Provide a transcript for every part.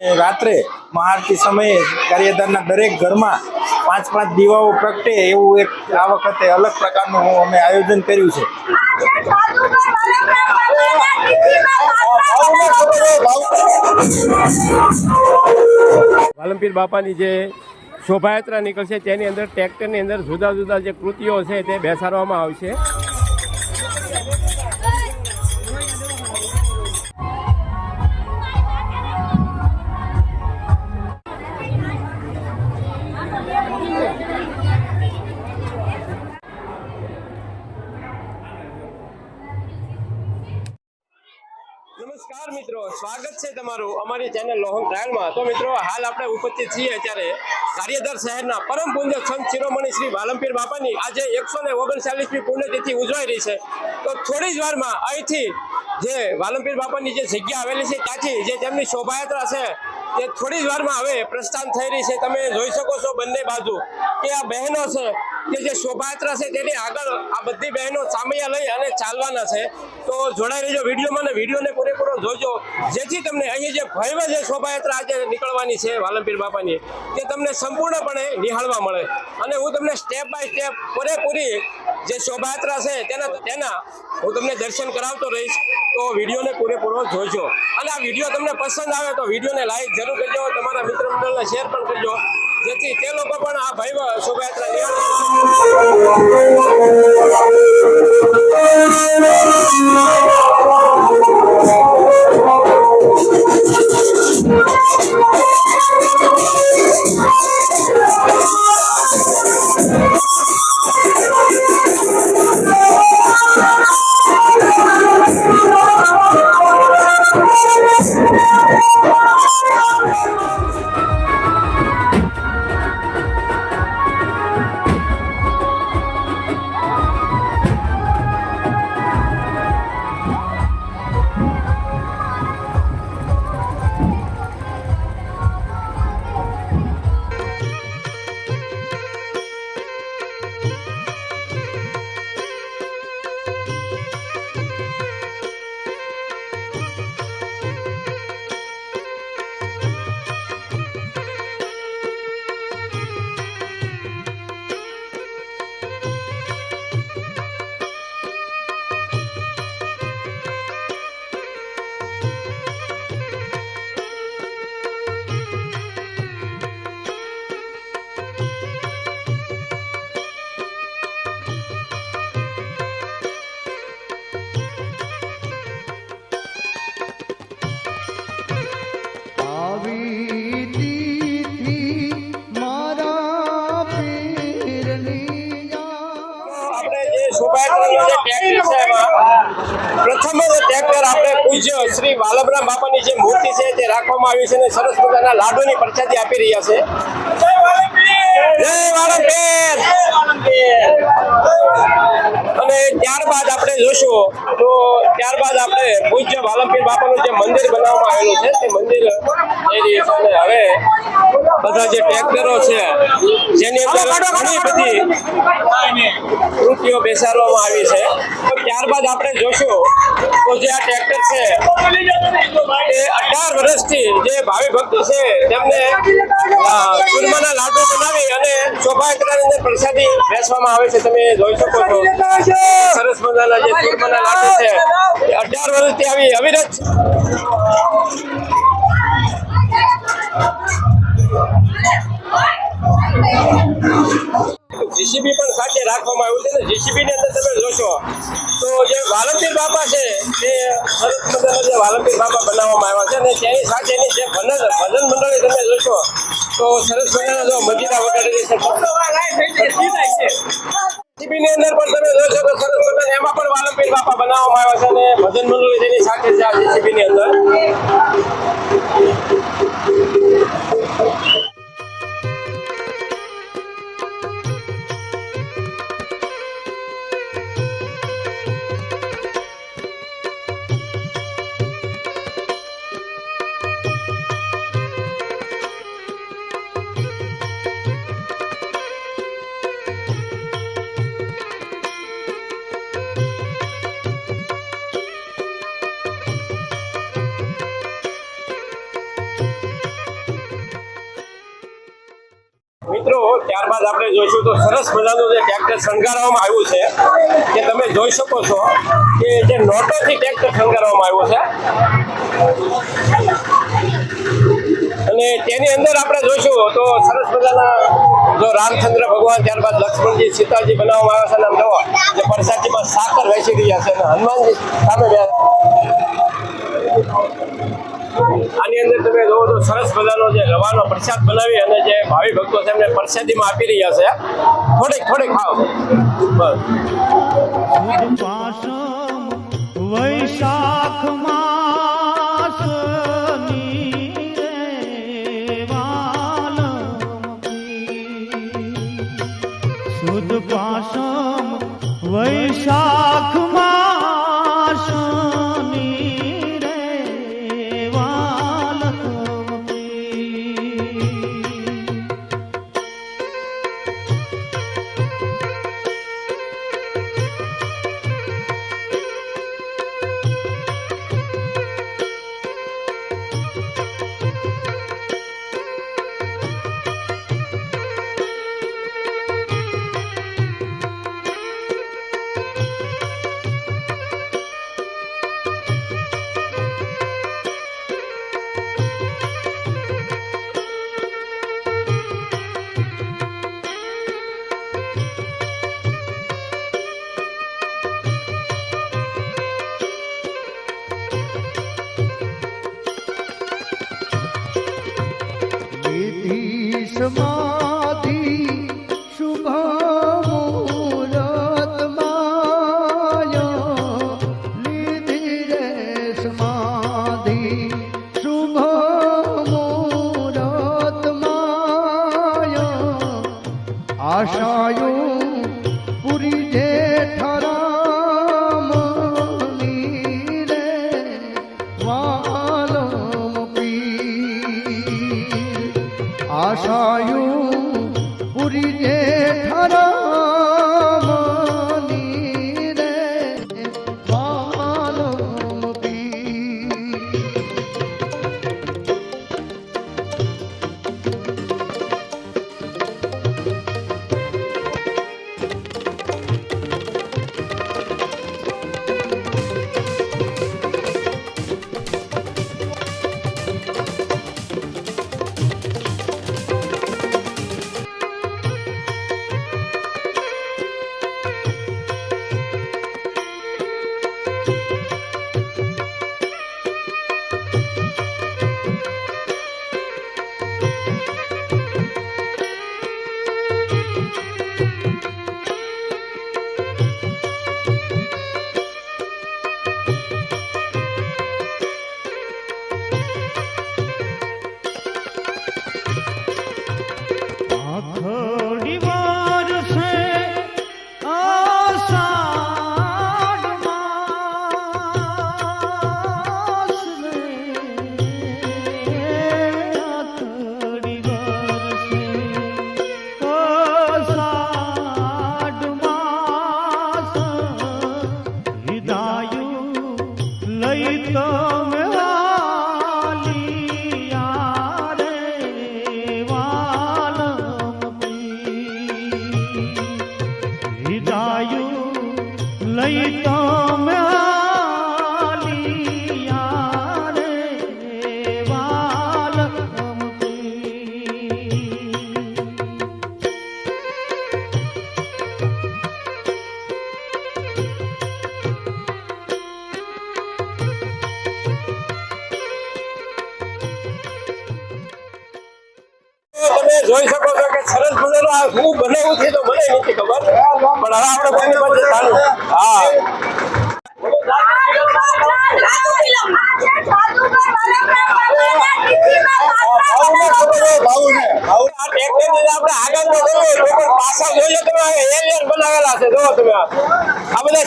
રાત્રે મહાઆરતી સમયે કાર્યધારના દરેક ઘરમાં પાંચ પાંચ દીવાઓ પ્રગટે એવું એક આ વખતે અલગ પ્રકારનું અમે આયોજન કર્યું છે. વાલમપીર બાપાની જે શોભાયાત્રા નીકળશે, તેની અંદર ટ્રેક્ટરની અંદર જુદા જુદા જે કૃતિઓ છે તે બેસાડવામાં આવશે. નમસ્કાર મિત્રો, સ્વાગત છે તમારું અમારી ચેનલ લોહમ ટ્રાયલમાં. તો મિત્રો, હાલ આપણે ઉપસ્થિત છીએ અત્યારે કાર્યધર શહેરના પરમ પૂજ્ય સંત શિરોમણી શ્રી વાલમપીર બાપાની. આજે એકસો ને ઓગણચાલીસમી પુણ્યતિથિ ઉજવાઈ રહી છે. તો થોડી જ વારમાં અહીંથી જે વાલમપીર બાપાની જે જગ્યા આવેલી છે, ત્યાંથી જે તેમની શોભાયાત્રા છે તે થોડી જ વારમાં હવે પ્રસ્થાન થઈ રહી છે. તમે જોઈ શકો છો બંને બાજુ કે આ બહેનો છે, કે જે શોભાયાત્રા છે તેની આગળ આ બધી બહેનો સામૈયા લઈ અને ચાલવાના છે. તો જોડાઈ રહેજો વિડીયોમાં અને વિડીયોને પૂરેપૂરો જોજો. જેથી તમને અહીં જે ભવ્ય જે શોભાયાત્રા આજે નીકળવાની છે વાલમપીર બાપાની, તે તમને સંપૂર્ણપણે નિહાળવા મળે. અને હું તમને સ્ટેપ બાય સ્ટેપ પૂરેપૂરી જે શોભાયાત્રા છે, તેના તેના હું તમને દર્શન કરાવતો રહીશ, તો વિડીયોને પૂરેપૂરો જોજો. અને આ વીડિયો તમને પસંદ આવે તો વિડીયોને લાઈક જરૂર કરજો, તમારા મિત્ર મંડળને શેર પણ કરજો. જેથી તે લોકો પણ આ ભવ્ય શોભાયાત્રા નિહાળી આપણે શ્રી વાલભરામ બાપાની જે મૂર્તિ છે તે રાખવામાં આવી છે અને સરસ મજાના લાડુની પ્રસાદી આપી રહ્યા છે. જય વાલમપીર અને ત્યારબાદ આપણે જોશું તો ત્યારબાદ આપણે પૂજ્ય વાલમપીર બાપાનું જે મંદિર બનાવવામાં આવેલું છે તે મંદિર હવે બધા જે ટ્રેક્ટરો છે જેની અંદર ઘણી બધી કૃતિઓ બેસાડવામાં આવી છે. તો ત્યારબાદ આપણે જોશું તો જે આ ટ્રેક્ટર છે એ અઢાર વર્ષથી જે ભાવિ ભક્તો છે તેમને ચૂરમાના લાડુ બનાવી અને શોભાયાત્રાની અંદર પ્રસાદી બેસવામાં આવે છે. તમે જોઈ શકો છો. સરસ મજાના જે ચૂરમાના લાડુ છે. એ અઢાર વર્ષથી આવી અવિરત જીસીબી પણ સાથે રાખવામાં આવ્યું છે ને. જીસીબી ની અંદર તમે જોશો તો જે વાલમપીર બાપા છે તે સરસ મજાના જે વાલંતીર બાપા બનાવવામાં આવ્યા છે અને તેની સાથેની જે ભજન ભજન મંડળી તમે જોશો તો સરસ મજાના જો છે. જીસીબી ની અંદર પણ તમે જોશો તો સરસ મજાના એમાં પણ વાલમપીર બાપા બનાવવામાં આવ્યા છે અને ભજન મંડળી તેની સાથે છે આ જીસીબી ની અંદર. ત્યારબાદ આપણે જોઈશું તો સરસ મજાનું જે ટ્રેક્ટર શણગારવામાં આવ્યું છે, કે તમે જોઈ શકો છો કે જે નોટોથી ટ્રેક્ટર શણગારવામાં આવ્યું છે. અને તેની અંદર આપણે જોઈશું તો સરસ મજાના જો રામચંદ્ર ભગવાન, ત્યારબાદ લક્ષ્મણજી, સીતાજી બનાવવામાં આવ્યા છે અને આમ જુઓ જે પરસાદીમાં સાકર વેચી રહ્યા છે અને હનુમાનજી સામે આની અંદર તમે જોવો તો સરસ મજાનો જે રવાનો પ્રસાદ બનાવી અને જે ભાવિ ભક્તો છે એમને પ્રસાદીમાં આપી રહ્યા છે. થોડીક થોડીક ખાવ બસ. પાસમ वा আশায় જોઈ શકો છો કે સરસ મજાનું આ શું બનાવ્યું છે તો મને નથી ખબર. પણ હવે આપણે કોઈની પાસે ચાલુ. હા. આ પાછળ જોઈએ તમે એલિયન બનાવેલા છે. આ. આ બધા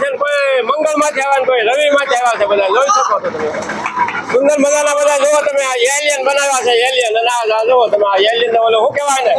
આવ્યા કોઈ રવિ આવ્યા કોઈ રવિમાંથી આવ્યા છે બધા. જોઈ શકો છો તમે. સુંદર મજાના બધા જોવો તમે, આ એલિયન બનાવ્યા છે એલિયન અને આ જોવો તમે, આ એલિયન ને ઓલો શું કહેવાય ને?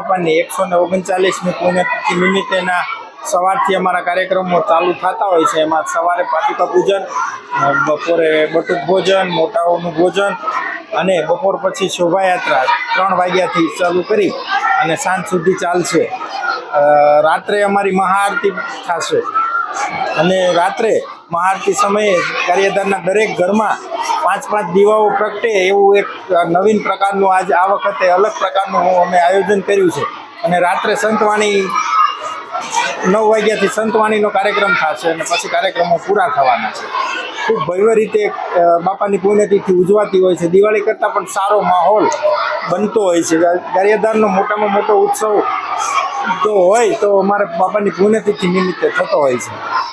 બાપાની એકસો ને ઓગણચાલીસમી પુણ્યતિથિ નિમિત્તેના સવારથી અમારા કાર્યક્રમો ચાલુ થતા હોય છે. એમાં સવારે પાદુકા પૂજન બપોરે બટુક ભોજન, મોટાઓનું ભોજન અને બપોર પછી શોભાયાત્રા ત્રણ વાગ્યાથી ચાલુ કરી અને સાંજ સુધી ચાલશે. રાત્રે અમારી મહાઆરતી થશે. અને રાત્રે મહાઆરતી સમયે કાર્યધારના દરેક ઘરમાં પાંચ પાંચ દીવાઓ પ્રગટે એવું એક નવીન પ્રકારનું આજ આ વખતે અલગ પ્રકારનું અમે આયોજન કર્યું છે. અને રાત્રે સંતવાણી નવ વાગ્યાથી સંતવાણીનો કાર્યક્રમ થશે અને પછી કાર્યક્રમો પૂરા થવાના છે. ખૂબ ભવ્ય રીતે બાપાની પુણ્યતિથિ ઉજવાતી હોય છે. દિવાળી કરતાં પણ સારો માહોલ બનતો હોય છે. ગારિયાધારનો મોટામાં મોટો ઉત્સવ તો હોય તો અમારે બાપાની પુણ્યતિથિ નિમિત્તે થતો હોય છે.